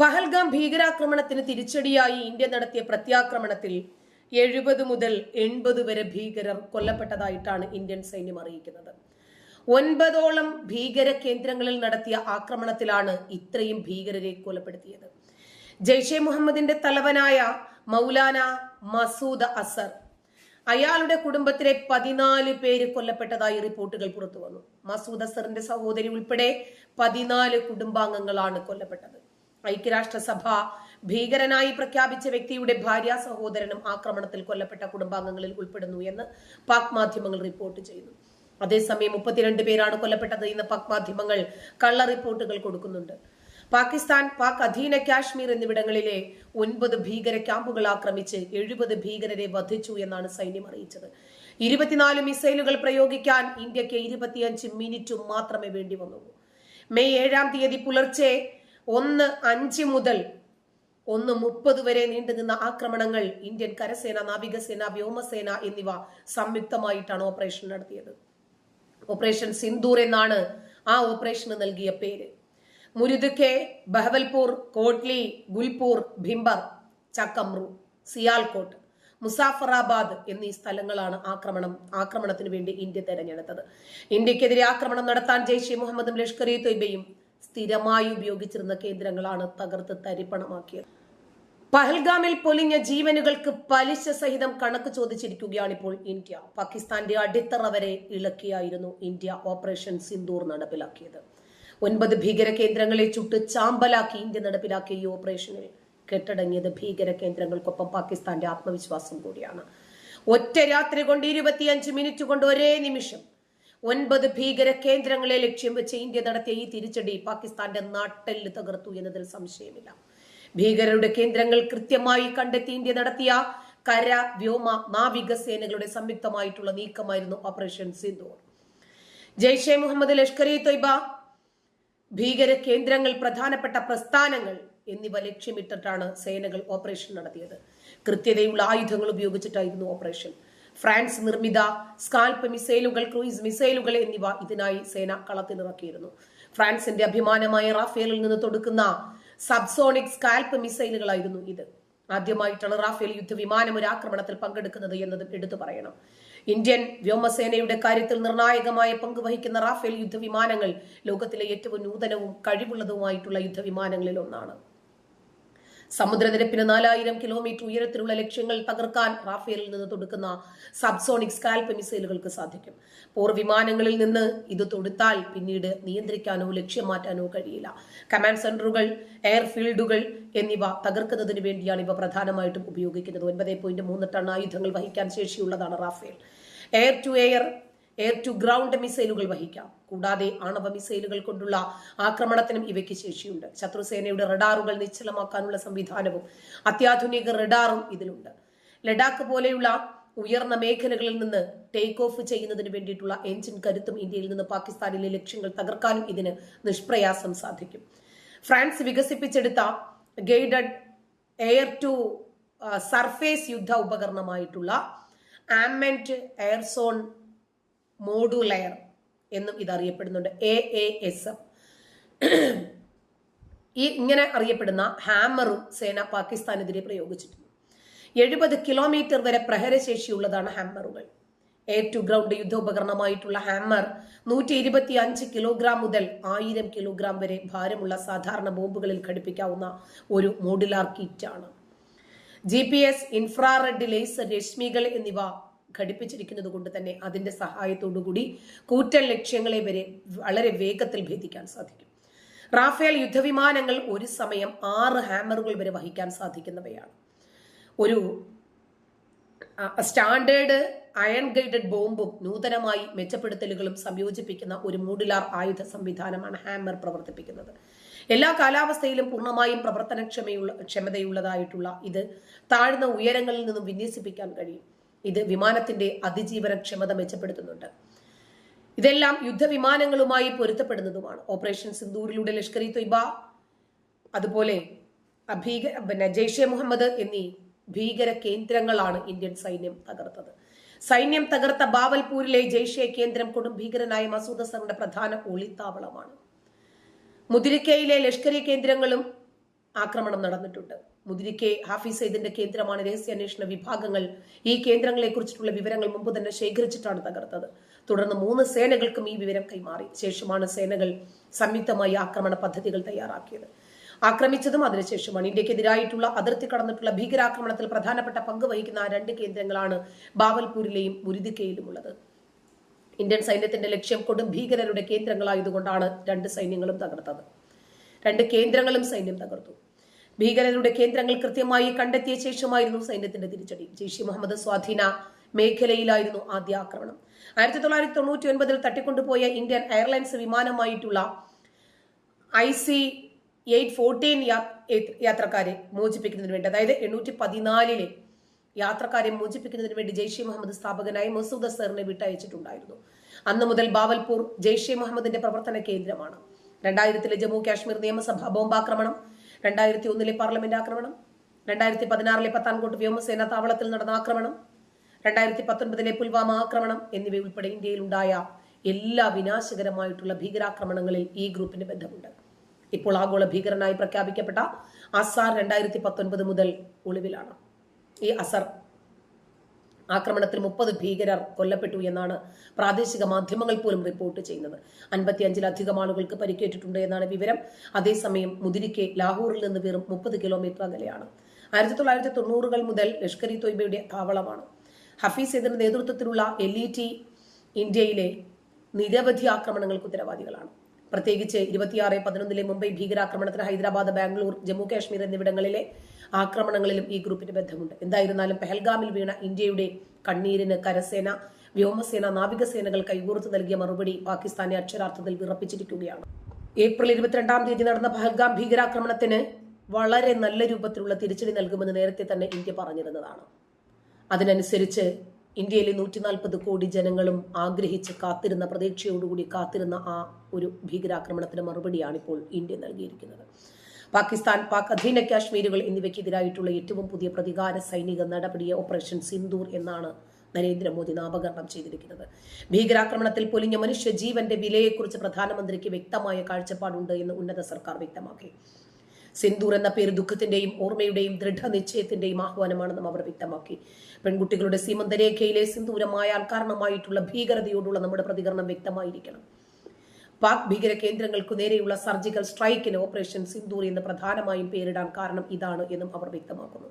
പഹൽഗാം ഭീകരാക്രമണത്തിന് തിരിച്ചടിയായി ഇന്ത്യ നടത്തിയ പ്രത്യാക്രമണത്തിൽ എഴുപത് മുതൽ എൺപത് വരെ ഭീകരർ കൊല്ലപ്പെട്ടതായിട്ടാണ് ഇന്ത്യൻ സൈന്യം അറിയിക്കുന്നത്. ഒൻപതോളം ഭീകര കേന്ദ്രങ്ങളിൽ നടത്തിയ ആക്രമണത്തിലാണ് ഇത്രയും ഭീകരരെ കൊലപ്പെടുത്തിയത്. ജയ്ഷെ മുഹമ്മദിന്റെ തലവനായ മൗലാന മസൂദ് അസർ അയാളുടെ കുടുംബത്തിലെ പതിനാല് പേര് കൊല്ലപ്പെട്ടതായി റിപ്പോർട്ടുകൾ പുറത്തു വന്നു മസൂദ് അസറിന്റെ സഹോദരി ഉൾപ്പെടെ പതിനാല് കുടുംബാംഗങ്ങളാണ് കൊല്ലപ്പെട്ടത്. ഐക്യരാഷ്ട്രസഭ ഭീകരനായി പ്രഖ്യാപിച്ച വ്യക്തിയുടെ ഭാര്യ സഹോദരനും ആക്രമണത്തിൽ കൊല്ലപ്പെട്ട കുടുംബാംഗങ്ങളിൽ ഉൾപ്പെടുന്നു എന്ന് പാക് മാധ്യമങ്ങൾ റിപ്പോർട്ട് ചെയ്യുന്നു. അതേസമയം മുപ്പത്തിരണ്ട് പേരാണ് കൊല്ലപ്പെട്ടത് എന്ന് പാക് മാധ്യമങ്ങൾ കള്ള റിപ്പോർട്ടുകൾ കൊടുക്കുന്നുണ്ട്. പാകിസ്ഥാൻ പാക് അധീന കാശ്മീർ എന്നിവിടങ്ങളിലെ ഒൻപത് ഭീകര ക്യാമ്പുകൾ ആക്രമിച്ച് എഴുപത് ഭീകരരെ വധിച്ചു എന്നാണ് സൈന്യം അറിയിച്ചത്. ഇരുപത്തിനാല് മിസൈലുകൾ പ്രയോഗിക്കാൻ ഇന്ത്യയ്ക്ക് ഇരുപത്തിയഞ്ച് മിനിറ്റും മാത്രമേ വേണ്ടി വന്നുള്ളൂ. മെയ് ഏഴാം തീയതി പുലർച്ചെ ഒന്ന് അഞ്ച് മുതൽ ഒന്ന് മുപ്പത് വരെ നീണ്ടുനിന്ന ആക്രമണങ്ങൾ ഇന്ത്യൻ കരസേന നാവികസേന വ്യോമസേന എന്നിവ സംയുക്തമായിട്ടാണ് ഓപ്പറേഷൻ നടത്തിയത്. ഓപ്പറേഷൻ സിന്ദൂർ എന്നാണ് ആ ഓപ്പറേഷന് നൽകിയ പേര്. മുരുദുക്കെ ബഹവൽപൂർ കോട്ട്ലി ഗുൽപൂർ ഭിംബർ ചക്കമ്രു സിയാൽകോട്ട് മുസാഫറാബാദ് എന്നീ സ്ഥലങ്ങളാണ് ആക്രമണം ആക്രമണത്തിന് വേണ്ടി ഇന്ത്യ തെരഞ്ഞെടുത്തത്. ഇന്ത്യക്കെതിരെ ആക്രമണം നടത്താൻ ജെയ്ഷെ മുഹമ്മദും ലഷ്കർ ഇ തൊയ്ബയും സ്ഥിരമായി ഉപയോഗിച്ചിരുന്ന കേന്ദ്രങ്ങളാണ് തകർത്ത് തരിപ്പണമാക്കിയത്. പഹൽഗാമിൽ പൊലിഞ്ഞ ജീവനുകൾക്ക് പലിശ സഹിതം കണക്ക് ചോദിച്ചിരിക്കുകയാണ് ഇപ്പോൾ ഇന്ത്യ. പാകിസ്ഥാന്റെ അടിത്തറ വരെ ഇളക്കിയായിരുന്നു ഇന്ത്യ ഓപ്പറേഷൻ സിന്ദൂർ നടപ്പിലാക്കിയത്. ഒൻപത് ഭീകര കേന്ദ്രങ്ങളെ ചുട്ട് ചാമ്പലാക്കി ഇന്ത്യ നടപ്പിലാക്കിയ ഈ ഓപ്പറേഷനിൽ കെട്ടടങ്ങിയത് ഭീകര കേന്ദ്രങ്ങൾക്കൊപ്പം പാകിസ്ഥാന്റെ ആത്മവിശ്വാസം കൂടിയാണ്. ഒറ്റ രാത്രി കൊണ്ട് ഇരുപത്തിയഞ്ച് മിനിറ്റ് കൊണ്ട് ഒരേ നിമിഷം ഒൻപത് ഭീകര കേന്ദ്രങ്ങളെ ലക്ഷ്യം വെച്ച് ഇന്ത്യ നടത്തിയ ഈ തിരിച്ചടി പാകിസ്ഥാന്റെ നാട്ടെല്ല് തകർത്തു എന്നതിൽ സംശയമില്ല. ഭീകരരുടെ കേന്ദ്രങ്ങൾ കൃത്യമായി കണ്ടെത്തി ഇന്ത്യ നടത്തിയ കര വ്യോമ നാവിക സേനകളുടെ സംയുക്തമായിട്ടുള്ള നീക്കമായിരുന്നു ഓപ്പറേഷൻ സിന്ദൂർ. ജയ്ഷെ മുഹമ്മദ് ലഷ്കർ ഇ തൊയ്ബ ഭീകര കേന്ദ്രങ്ങൾ പ്രധാനപ്പെട്ട പ്രസ്ഥാനങ്ങൾ എന്നിവ ലക്ഷ്യമിട്ടിട്ടാണ് സേനകൾ ഓപ്പറേഷൻ നടത്തിയത്. കൃത്യതയുള്ള ആയുധങ്ങൾ ഉപയോഗിച്ചിട്ടായിരുന്നു ഓപ്പറേഷൻ. ഫ്രാൻസ് നിർമ്മിത സ്കാൽപ്പ് മിസൈലുകൾ ക്രൂയിസ് മിസൈലുകൾ എന്നിവ ഇതിനായി സേന കളത്തിലിറക്കിയിരുന്നു ഫ്രാൻസിന്റെ അഭിമാനമായ റാഫേലിൽ നിന്ന് തൊടുക്കുന്ന സബ്സോണിക് സ്കാൽപ്പ് മിസൈലുകളായിരുന്നു ഇത്. ആദ്യമായിട്ടാണ് റാഫേൽ യുദ്ധവിമാനം ഒരു ആക്രമണത്തിൽ പങ്കെടുക്കുന്നത് എന്നതും എടുത്തു പറയണം. ഇന്ത്യൻ വ്യോമസേനയുടെ കാര്യത്തിൽ നിർണായകമായ പങ്ക് വഹിക്കുന്ന റാഫേൽ യുദ്ധവിമാനങ്ങൾ ലോകത്തിലെ ഏറ്റവും നൂതനവും കഴിവുള്ളതുമായിട്ടുള്ള യുദ്ധവിമാനങ്ങളിൽ ഒന്നാണ് സമുദ്രനിരപ്പിന് നാലായിരം കിലോമീറ്റർ ഉയരത്തിലുള്ള ലക്ഷ്യങ്ങൾ തകർക്കാൻ റാഫേലിൽ നിന്ന് തൊടുക്കുന്ന സബ്സോണിക് സ്കാൽപ്പ് മിസൈലുകൾക്ക് സാധിക്കും. പോർ വിമാനങ്ങളിൽ നിന്ന് ഇത് തൊടുത്താൽ പിന്നീട് നിയന്ത്രിക്കാനോ ലക്ഷ്യം മാറ്റാനോ കഴിയില്ല. കമാൻഡ് സെന്ററുകൾ എയർഫീൽഡുകൾ എന്നിവ തകർക്കുന്നതിന് വേണ്ടിയാണ് ഇവ പ്രധാനമായിട്ടും ഉപയോഗിക്കുന്നത്. ഒൻപത് പോയിന്റ് മൂന്ന് ടൺ ആയുധങ്ങൾ വഹിക്കാൻ ശേഷിയുള്ളതാണ് Rafale. Air to air air to ground മിസൈലുകൾ വഹിക്കാം. കൂടാതെ ആണവ മിസൈലുകൾ കൊണ്ടുള്ള ആക്രമണത്തിനും ഇവയ്ക്ക് ശേഷിയുണ്ട്. ശത്രുസേനയുടെ റഡാറുകൾ നിശ്ചലമാക്കാനുള്ള സംവിധാനവും അത്യാധുനിക റഡാറും ഇതിലുണ്ട്. ലഡാക്ക് പോലെയുള്ള ഉയർന്ന മേഖലകളിൽ നിന്ന് ടേക്ക് ഓഫ് ചെയ്യുന്നതിന് വേണ്ടിയിട്ടുള്ള എഞ്ചിൻ കരുത്തും ഇന്ത്യയിൽ നിന്ന് പാകിസ്ഥാനിലെ ലക്ഷ്യങ്ങൾ തകർക്കാനും ഇതിന് നിഷ്പ്രയാസം സാധിക്കും. ഫ്രാൻസ് വികസിപ്പിച്ചെടുത്ത ഗൈഡഡ് എയർ ടു സർഫേസ് യുദ്ധ ഉപകരണമായിട്ടുള്ള ആമെന്റ് എയർസോൺ മോഡുലെയർ എന്നും ഇത് അറിയപ്പെടുന്നുണ്ട് എ എ എസ് ഈ ഇങ്ങനെ അറിയപ്പെടുന്ന ഹാമറും സേന പാകിസ്ഥാനെതിരെ പ്രയോഗിച്ചിട്ടുണ്ട്. എഴുപത് കിലോമീറ്റർ വരെ പ്രഹരശേഷിയുള്ളതാണ് ഹാമറുകൾ. എയർ ടു ഗ്രൗണ്ട് യുദ്ധോപകരണമായിട്ടുള്ള ഹാമർ നൂറ്റി ഇരുപത്തി അഞ്ച് കിലോഗ്രാം മുതൽ ആയിരം കിലോഗ്രാം വരെ ഭാരമുള്ള സാധാരണ ബോംബുകളിൽ ഘടിപ്പിക്കാവുന്ന ഒരു modular കിറ്റാണ്. G P S infrared laser രശ്മികൾ എന്നിവ ഘടിപ്പിച്ചിരിക്കുന്നത് കൊണ്ട് തന്നെ അതിന്റെ സഹായത്തോടുകൂടി കൂറ്റൻ ലക്ഷ്യങ്ങളെ വരെ വളരെ വേഗത്തിൽ ഭേദിക്കാൻ സാധിക്കും. റാഫേൽ യുദ്ധവിമാനങ്ങൾ ഒരു സമയം ആറ് ഹാമറുകൾ വരെ വഹിക്കാൻ സാധിക്കുന്നവയാണ്. ഒരു സ്റ്റാൻഡേർഡ് അയൺ ഗൈഡഡ് ബോംബും നൂതനമായി മെച്ചപ്പെടുത്തലുകളും സംയോജിപ്പിക്കുന്ന ഒരു മോഡുലാർ ആയുധ സംവിധാനമാണ് ഹാമർ പ്രവർത്തിപ്പിക്കുന്നത്. എല്ലാ കാലാവസ്ഥയിലും പൂർണമായും പ്രവർത്തനക്ഷമയുള്ള ക്ഷമതയുള്ളതായിട്ടുള്ള ഇത് താഴ്ന്ന ഉയരങ്ങളിൽ നിന്നും വിന്യസിപ്പിക്കാൻ കഴിയും. ഇത് വിമാനത്തിന്റെ അതിജീവന ക്ഷമത മെച്ചപ്പെടുത്തുന്നുണ്ട്. ഇതെല്ലാം യുദ്ധവിമാനങ്ങളുമായി പൊരുത്തപ്പെടുന്നതുമാണ്. ഓപ്പറേഷൻ സിന്ദൂരിലൂടെ ലഷ്കർ ഇ തൊയ്ബ അതുപോലെ അഭീക പിന്നെ ജെയ്ഷെ മുഹമ്മദ് എന്നീ ഭീകര കേന്ദ്രങ്ങളാണ് ഇന്ത്യൻ സൈന്യം തകർത്തത്. സൈന്യം തകർത്ത ബാവൽപൂരിലെ ജെയ്ഷെ കേന്ദ്രം കൊടും ഭീകരനായ മസൂദ് അസറിന്റെ പ്രധാന ഒളിത്താവളമാണ്. മുതിരിക്കയിലെ ലഷ്കരി കേന്ദ്രങ്ങളും ആക്രമണം നടന്നിട്ടുണ്ട്. മുതിരിക്കെ ഹാഫിസ് സയ്യിദിന്റെ കേന്ദ്രമാണ് രഹസ്യാന്വേഷണ വിഭാഗങ്ങൾ. ഈ കേന്ദ്രങ്ങളെ കുറിച്ചിട്ടുള്ള വിവരങ്ങൾ മുമ്പ് തന്നെ ശേഖരിച്ചിട്ടാണ് തകർത്തത്. തുടർന്ന് മൂന്ന് സേനകൾക്കും ഈ വിവരം കൈമാറി. ശേഷമാണ് സേനകൾ സംയുക്തമായി ആക്രമണ പദ്ധതികൾ തയ്യാറാക്കിയത്. ആക്രമിച്ചതും അതിനുശേഷമാണ്. ഇന്ത്യക്കെതിരായിട്ടുള്ള അതിർത്തി കടന്നിട്ടുള്ള ഭീകരാക്രമണത്തിൽ പ്രധാനപ്പെട്ട പങ്ക് വഹിക്കുന്ന ആ രണ്ട് കേന്ദ്രങ്ങളാണ് ബാവൽപൂരിലെയും മുരിദിക്കയിലും ഉള്ളത് ഇന്ത്യൻ സൈന്യത്തിന്റെ ലക്ഷ്യം കൊടും ഭീകരരുടെ കേന്ദ്രങ്ങളായതുകൊണ്ടാണ് രണ്ട് സൈന്യങ്ങളും തകർത്തത്. രണ്ട് കേന്ദ്രങ്ങളും സൈന്യം തകർത്തു. ഭീകരരുടെ കേന്ദ്രങ്ങൾ കൃത്യമായി കണ്ടെത്തിയ ശേഷമായിരുന്നു സൈന്യത്തിന്റെ തിരിച്ചടി. ജെയ്ഷി മുഹമ്മദ് സ്വാധീന മേഖലയിലായിരുന്നു ആദ്യ ആക്രമണം. ആയിരത്തി തൊള്ളായിരത്തി തൊണ്ണൂറ്റി ഒൻപതിൽ തട്ടിക്കൊണ്ടുപോയ ഇന്ത്യൻ എയർലൈൻസ് വിമാനമായിട്ടുള്ള ഐ സി എയ്റ്റ് ഫോർട്ടീൻ യാത്രക്കാരെ മോചിപ്പിക്കുന്നതിന് വേണ്ടി അതായത് എണ്ണൂറ്റി പതിനാലിലെ യാത്രക്കാരെ മോചിപ്പിക്കുന്നതിന് വേണ്ടി ജെയ്ഷെ മുഹമ്മദ് സ്ഥാപകനായ മസൂദ് അസറിനെ വിട്ടയച്ചിട്ടുണ്ടായിരുന്നു. അന്ന് മുതൽ ബാവൽപൂർ ജെയ്ഷെ മുഹമ്മദിന്റെ പ്രവർത്തന കേന്ദ്രമാണ്. രണ്ടായിരത്തിലെ ജമ്മു കാശ്മീർ നിയമസഭാ ബോംബാക്രമണം രണ്ടായിരത്തി ഒന്നിലെ പാർലമെന്റ് ആക്രമണം രണ്ടായിരത്തി പതിനാറിലെ പത്താൻകോട്ട് വ്യോമസേന താവളത്തിൽ നടന്ന ആക്രമണം രണ്ടായിരത്തി പത്തൊൻപതിലെ പുൽവാമ ആക്രമണം എന്നിവ ഉൾപ്പെടെ ഇന്ത്യയിലുണ്ടായ എല്ലാ വിനാശകരമായിട്ടുള്ള ഭീകരാക്രമണങ്ങളിൽ ഈ ഗ്രൂപ്പിന് ബന്ധമുണ്ട്. ഇപ്പോൾ ആഗോള ഭീകരനായി പ്രഖ്യാപിക്കപ്പെട്ട അസാർ രണ്ടായിരത്തി പത്തൊൻപത് മുതൽ ഒളിവിലാണ്. ഈ അസർ ആക്രമണത്തിൽ മുപ്പത് ഭീകരർ കൊല്ലപ്പെട്ടു എന്നാണ് പ്രാദേശിക മാധ്യമങ്ങൾ പോലും റിപ്പോർട്ട് ചെയ്യുന്നത്. അൻപത്തിയഞ്ചിലധികം ആളുകൾക്ക് പരിക്കേറ്റിട്ടുണ്ട് എന്നാണ് വിവരം. അതേസമയം മുതിരിക്കെ ലാഹോറിൽ നിന്ന് വെറും മുപ്പത് കിലോമീറ്റർ അകലെയാണ്. ആയിരത്തി തൊള്ളായിരത്തി തൊണ്ണൂറുകൾ മുതൽ ലഷ്കർ ഇ തൊയ്ബയുടെ താവളമാണ്. ഹഫീസ് സൈദിന്റെ നേതൃത്വത്തിലുള്ള എൽ ഇ ടി ഇന്ത്യയിലെ നിരവധി ആക്രമണങ്ങൾക്ക് ഉത്തരവാദികളാണ്. പ്രത്യേകിച്ച് ഇരുപത്തിയാറ് പതിനൊന്നിലെ മുംബൈ ഭീകരാക്രമണത്തിന് ഹൈദരാബാദ് ബാംഗ്ലൂർ ജമ്മു കാശ്മീർ എന്നിവിടങ്ങളിലെ ആക്രമണങ്ങളിലും ഈ ഗ്രൂപ്പിന് ബന്ധമുണ്ട്. എന്തായിരുന്നാലും പെഹൽഗാമിൽ വീണ ഇന്ത്യയുടെ കണ്ണീരിന് കരസേന വ്യോമസേന നാവികസേനകൾ കൈകോർത്ത് നൽകിയ മറുപടി പാകിസ്ഥാനെ അക്ഷരാർത്ഥത്തിൽ വിറപ്പിച്ചിരിക്കുകയാണ്. ഏപ്രിൽ ഇരുപത്തിരണ്ടാം തീയതി നടന്ന പഹൽഗാം ഭീകരാക്രമണത്തിന് വളരെ നല്ല രൂപത്തിലുള്ള തിരിച്ചടി നൽകുമെന്ന് നേരത്തെ തന്നെ ഇന്ത്യ പറഞ്ഞിരുന്നതാണ്. അതിനനുസരിച്ച് ഇന്ത്യയിലെ നൂറ്റി നാൽപ്പത് കോടി ജനങ്ങളും ആഗ്രഹിച്ച് കാത്തിരുന്ന പ്രതീക്ഷയോടുകൂടി കാത്തിരുന്ന ആ ഒരു ഭീകരാക്രമണത്തിന് മറുപടിയാണ് ഇപ്പോൾ ഇന്ത്യ നൽകിയിരിക്കുന്നത്. പാകിസ്ഥാൻ പാക് അധീന കാശ്മീരുകൾ എന്നിവയ്ക്കെതിരായിട്ടുള്ള ഏറ്റവും പുതിയ പ്രതികാര സൈനിക നടപടിയെ ഓപ്പറേഷൻ സിന്ദൂർ എന്നാണ് നരേന്ദ്രമോദി നാമകരണം ചെയ്തിരിക്കുന്നത്. ഭീകരാക്രമണത്തിൽ പൊലിഞ്ഞ മനുഷ്യ ജീവന്റെ വിലയെക്കുറിച്ച് പ്രധാനമന്ത്രിക്ക് വ്യക്തമായ കാഴ്ചപ്പാടുണ്ട് എന്ന് ഉന്നത സർക്കാർ വ്യക്തമാക്കി. സിന്ദൂർ എന്ന പേര് ദുഃഖത്തിന്റെയും ഓർമ്മയുടെയും ദൃഢനിശ്ചയത്തിന്റെയും ആഹ്വാനമാണെന്നും അവർ വ്യക്തമാക്കി. പെൺകുട്ടികളുടെ സീമന്തരേഖയിലെ സിന്ദൂരമായാൽ കാരണമായിട്ടുള്ള ഭീകരതയോടുള്ള നമ്മുടെ പ്രതികരണം വ്യക്തമായിരിക്കണം. പാക് ഭീകര കേന്ദ്രങ്ങൾക്കു നേരെയുള്ള സർജിക്കൽ സ്ട്രൈക്കിന് ഓപ്പറേഷൻ സിന്ദൂർ എന്ന് പ്രധാനമായും പേരിടാൻ കാരണം ഇതാണ് എന്നും അവർ വ്യക്തമാക്കുന്നു.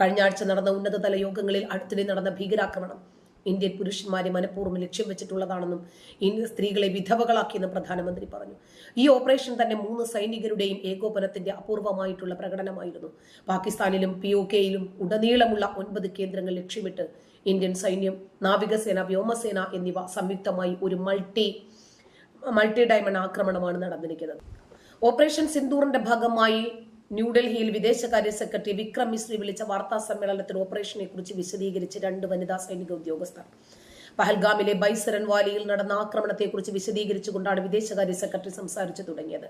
കഴിഞ്ഞ ആഴ്ച നടന്ന ഉന്നതതല യോഗങ്ങളിൽ അടുത്തിടെ നടന്ന ഭീകരാക്രമണം ഇന്ത്യൻ പുരുഷന്മാരെ മനഃപൂർവം ലക്ഷ്യം വെച്ചിട്ടുള്ളതാണെന്നും ഇന്ത്യൻ സ്ത്രീകളെ വിധവകളാക്കിയെന്നും പ്രധാനമന്ത്രി പറഞ്ഞു. ഈ ഓപ്പറേഷൻ തന്നെ മൂന്ന് സൈനികരുടെയും ഏകോപനത്തിന്റെ അപൂർവമായിട്ടുള്ള പ്രകടനമായിരുന്നു. പാകിസ്ഥാനിലും പി ഒ കെയിലും ഉടനീളമുള്ള ഒൻപത് കേന്ദ്രങ്ങൾ ലക്ഷ്യമിട്ട് ഇന്ത്യൻ സൈന്യം നാവികസേന വ്യോമസേന എന്നിവ സംയുക്തമായി ഒരു മൾട്ടി മൾട്ടി ഡയമണ്ട് ആക്രമണമാണ് നടന്നിരിക്കുന്നത്. ഓപ്പറേഷൻ സിന്ദൂറിന്റെ ഭാഗമായി ന്യൂഡൽഹിയിൽ വിദേശകാര്യ സെക്രട്ടറി വിക്രം മിശ്രി വിളിച്ച വാർത്താ സമ്മേളനത്തിൽ ഓപ്പറേഷനെ കുറിച്ച് വിശദീകരിച്ച് രണ്ട് വനിതാ സൈനിക ഉദ്യോഗസ്ഥർ. പഹൽഗാമിലെ ബൈസരൻ വാലിയിൽ നടന്ന ആക്രമണത്തെക്കുറിച്ച് വിശദീകരിച്ചുകൊണ്ടാണ് വിദേശകാര്യ സെക്രട്ടറി സംസാരിച്ചു തുടങ്ങിയത്.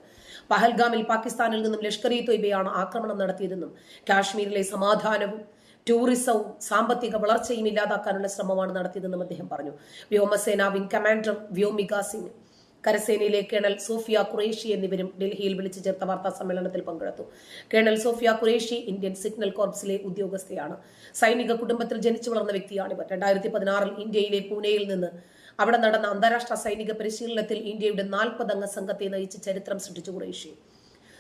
പഹൽഗാമിൽ പാകിസ്ഥാനിൽ നിന്നും ലഷ്കർ ഇ തൊയ്ബയാണ് ആക്രമണം നടത്തിയതെന്നും കാശ്മീരിലെ സമാധാനവും ടൂറിസവും സാമ്പത്തിക വളർച്ചയും ഇല്ലാതാക്കാനുള്ള ശ്രമമാണ് നടത്തിയതെന്നും അദ്ദേഹം പറഞ്ഞു. വ്യോമസേന വിംഗ് കമാൻഡർ വ്യോമിക സിംഗ് കരസേനയിലെ കേണൽ സോഫിയ ഖുറേഷി എന്നിവരും ഡൽഹിയിൽ വിളിച്ചു ചേർത്ത വാർത്താ സമ്മേളനത്തിൽ പങ്കെടുത്തു. Colonel Sofiya Qureshi Indian signal കോർപ്സിലെ ഉദ്യോഗസ്ഥയാണ്. സൈനിക കുടുംബത്തിൽ ജനിച്ചു വളർന്ന വ്യക്തിയാണിവർ. രണ്ടായിരത്തി പതിനാറിൽ ഇന്ത്യയിലെ പൂനെയിൽ നിന്ന് അവിടെ നടന്ന അന്താരാഷ്ട്ര സൈനിക പരിശീലനത്തിൽ ഇന്ത്യയുടെ നാൽപ്പതംഗ സംഘത്തെ നയിച്ച് ചരിത്രം സൃഷ്ടിച്ചു ഖുറേഷി.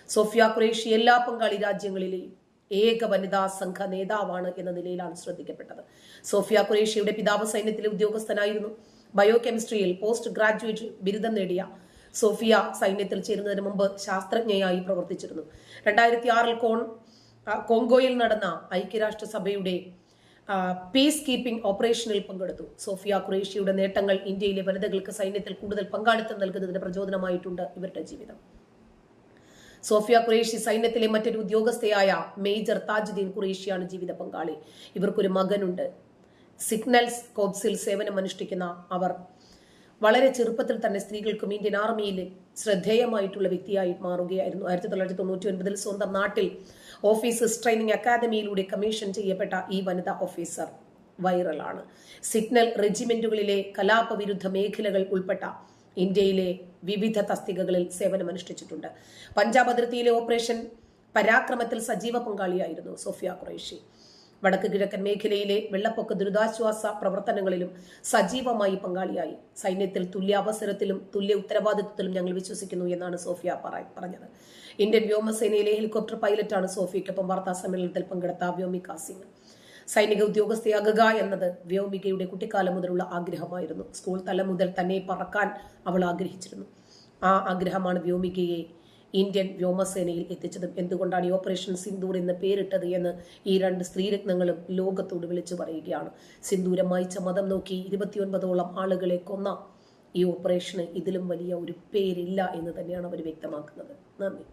സോഫിയ ഖുറേഷി എല്ലാ പങ്കാളി രാജ്യങ്ങളിലെയും ഏക വനിതാ സംഘ നേതാവാണ് എന്ന നിലയിലാണ് ശ്രദ്ധിക്കപ്പെട്ടത്. സോഫിയ ഖുറേഷിയുടെ പിതാവ് സൈന്യത്തിലെ ഉദ്യോഗസ്ഥനായിരുന്നു. ബയോ കെമിസ്ട്രിയിൽ പോസ്റ്റ് ഗ്രാജുവേറ്റ് ബിരുദം നേടിയ സോഫിയ സൈന്യത്തിൽ ചേരുന്നതിന് മുമ്പ് ശാസ്ത്രജ്ഞയായി പ്രവർത്തിച്ചിരുന്നു. രണ്ടായിരത്തി ആറിൽ കോൺ കോങ്കോയിൽ നടന്ന ഐക്യരാഷ്ട്രസഭയുടെ പീസ് കീപ്പിംഗ് ഓപ്പറേഷനിൽ പങ്കെടുത്തു. സോഫിയ ഖുറേഷിയുടെ നേട്ടങ്ങൾ ഇന്ത്യയിലെ വനിതകൾക്ക് സൈന്യത്തിൽ കൂടുതൽ പങ്കാളിത്തം നൽകുന്നതിന് പ്രചോദനമായിട്ടുണ്ട് ഇവരുടെ ജീവിതം. സോഫിയ ഖുറേഷി സൈന്യത്തിലെ മറ്റൊരു ഉദ്യോഗസ്ഥയായ മേജർ താജുദ്ദീൻ ഖുറേഷിയാണ് ജീവിത പങ്കാളി. ഇവർക്കൊരു മകനുണ്ട്. സിഗ്നൽസ് കോപ്സിൽ സേവനമനുഷ്ഠിക്കുന്ന അവർ വളരെ ചെറുപ്പത്തിൽ തന്നെ സ്ത്രീകൾക്കും ഇന്ത്യൻ ആർമിയിൽ ശ്രദ്ധേയമായിട്ടുള്ള വ്യക്തിയായി മാറുകയായിരുന്നു. ആയിരത്തി തൊള്ളായിരത്തി തൊണ്ണൂറ്റി ഒൻപതിൽ സ്വന്തം നാട്ടിൽ ഓഫീസേഴ്സ് ട്രെയിനിങ് അക്കാദമിയിലൂടെ കമ്മീഷൻ ചെയ്യപ്പെട്ട ഈ വനിതാ ഓഫീസർ വൈറലാണ്. സിഗ്നൽ റെജിമെന്റുകളിലെ കലാപവിരുദ്ധ മേഖലകൾ ഉൾപ്പെട്ട ഇന്ത്യയിലെ വിവിധ തസ്തികകളിൽ സേവനമനുഷ്ഠിച്ചിട്ടുണ്ട്. പഞ്ചാബ് അതിർത്തിയിലെ ഓപ്പറേഷൻ പരാക്രമത്തിൽ സജീവ പങ്കാളിയായിരുന്നു സോഫിയ ഖുറൈഷി. വടക്ക് കിഴക്കൻ മേഖലയിലെ വെള്ളപ്പൊക്ക ദുരിതാശ്വാസ പ്രവർത്തനങ്ങളിലും സജീവമായി പങ്കാളിയായി. സൈന്യത്തിൽ തുല്യ അവസരത്തിലും തുല്യ ഉത്തരവാദിത്വത്തിലും ഞങ്ങൾ വിശ്വസിക്കുന്നു എന്നാണ് സോഫിയ പറ- പറഞ്ഞത്. ഇന്ത്യൻ വ്യോമസേനയിലെ ഹെലികോപ്റ്റർ പൈലറ്റാണ് സോഫിയയ്ക്കൊപ്പം വാർത്താ സമ്മേളനത്തിൽ പങ്കെടുത്ത വ്യോമിക സിംഗ്. സൈനിക ഉദ്യോഗസ്ഥയാകുക എന്നത് വ്യോമികയുടെ കുട്ടിക്കാലം മുതലുള്ള ആഗ്രഹമായിരുന്നു. സ്കൂൾ തലം മുതൽ തന്നെ പറക്കാൻ അവൾ ആഗ്രഹിച്ചിരുന്നു. ആ ആഗ്രഹമാണ് വ്യോമികയെ ഇന്ത്യൻ വ്യോമസേനയിൽ എത്തിച്ചതും എന്തുകൊണ്ടാണ് ഈ ഓപ്പറേഷൻ സിന്ദൂർ എന്ന് പേരിട്ടത് എന്ന് ഈ രണ്ട് സ്ത്രീരത്നങ്ങളും ലോകത്തോട് വിളിച്ചു പറയുകയാണ്. സിന്ദൂരം മായിച്ച മതം നോക്കി ഇരുപത്തിയൊൻപതോളം ആളുകളെ കൊന്ന ഈ ഓപ്പറേഷന് ഇതിലും വലിയ ഒരു പേരില്ല എന്ന് തന്നെയാണ് അവർ വ്യക്തമാക്കുന്നത്. നന്ദി.